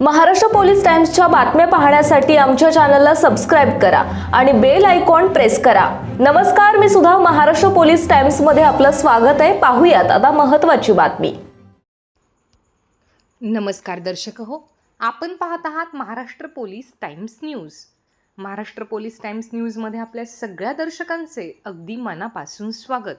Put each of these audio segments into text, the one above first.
Maharashtra police टाइम्सच्या बातम्या पाहण्यासाठी आमच्या चॅनलला सबस्क्राईब करा आणि बेल आयकॉन प्रेस करा. नमस्कार मी सुद्धा महाराष्ट्र पोलीस टाइम्समध्ये आपलं स्वागत आहे. पाहूयात आता महत्वाची बातमी. नमस्कार दर्शक हो आपण पाहत आहात Maharashtra police times news. Maharashtra police times न्यूजमध्ये आपल्या सगळ्या दर्शकांचे अगदी मनापासून स्वागत.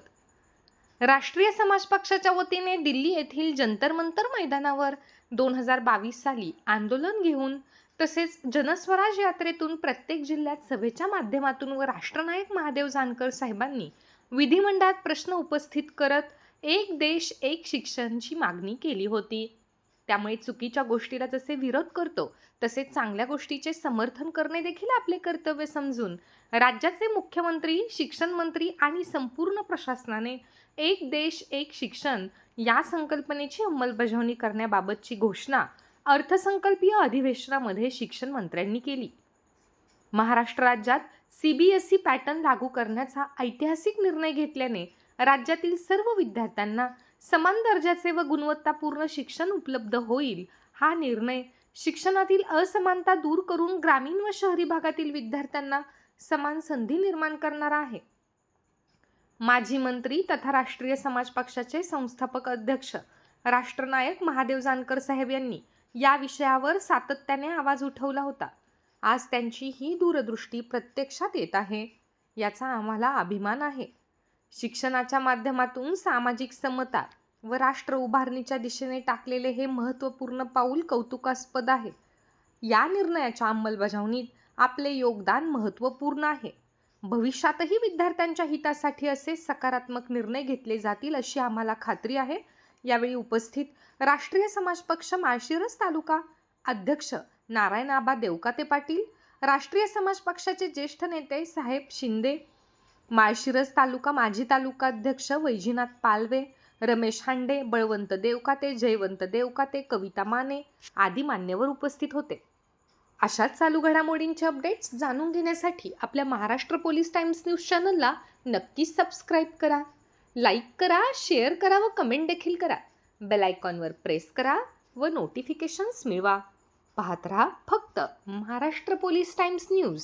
राष्ट्रीय समाज पक्षाच्या वतीने दिल्ली येथील जंतर मंतर मैदानावर दोन हजार बावीस साली आंदोलन घेऊन तसेच जनस्वराज यात्रेतून प्रत्येक जिल्ह्यात सभेच्या माध्यमातून व राष्ट्रनायक महादेव जानकर साहेबांनी विधिमंडळात प्रश्न उपस्थित करत एक देश एक शिक्षणची मागणी केली होती. त्यामुळे चुकीच्या गोष्टीला जसे विरोध करतो तसे चांगल्या गोष्टीचे समर्थन करणे देखील आपले कर्तव्य समजून राज्याचे मुख्यमंत्री शिक्षण मंत्री आणि संपूर्ण प्रशासनाने एक देश एक शिक्षण या संकल्पनेची अंमलबजावणी करण्याबाबतची घोषणा अर्थसंकल्पीय अधिवेशनामध्ये शिक्षण मंत्र्यांनी केली. महाराष्ट्र राज्यात सीबीएसई पॅटर्न लागू करण्याचा ऐतिहासिक निर्णय घेतल्याने राज्यातील सर्व विद्यार्थ्यांना समान दर्जाचे व गुणवत्तापूर्ण शिक्षण उपलब्ध होईल. हा निर्णय शिक्षणातील असमानता दूर करून ग्रामीण व शहरी भागातील विद्यार्थ्यांना समान संधी निर्माण करणारा आहे. माजी मंत्री तथा राष्ट्रीय समाज पक्षाचे संस्थापक अध्यक्ष राष्ट्रनायक महादेव जानकर साहेब यांनी या विषयावर सातत्याने आवाज उठवला होता. आज त्यांची ही दूरदृष्टी प्रत्यक्षात येत आहे याचा आम्हाला अभिमान आहे. शिक्षणाच्या माध्यमातून सामाजिक समता व राष्ट्र उभारणीच्या दिशेने टाकलेले हे महत्त्वपूर्ण पाऊल कौतुकास्पद आहे. या निर्णयाच्या अंमलबजावणीत आपले योगदान महत्त्वपूर्ण आहे. भविष्यातही विद्यार्थ्यांच्या हितासाठी असे सकारात्मक निर्णय घेतले जातील अशी आम्हाला खात्री आहे. यावेळी उपस्थित राष्ट्रीय समाज पक्ष माळशिरस तालुका अध्यक्ष नारायण आबा देवकाते पाटील राष्ट्रीय समाज पक्षाचे ज्येष्ठ नेते साहेब शिंदे माळशिरस तालुका माजी तालुका अध्यक्ष वैजीनाथ पालवे रमेश हांडे बळवंत देवकाते जयवंत देवकाते कविता माने आदी मान्यवर उपस्थित होते. अशाच चालू घडामोडींचे अपडेट्स जाणून घेण्यासाठी आपल्या महाराष्ट्र पोलीस टाइम्स न्यूज चॅनलला नक्कीच सबस्क्राईब करा लाईक करा शेअर करा व कमेंट देखील करा. बेल आयकॉनवर प्रेस करा व नोटिफिकेशन्स मिळवा. पाहत रहा फक्त Maharashtra police times news.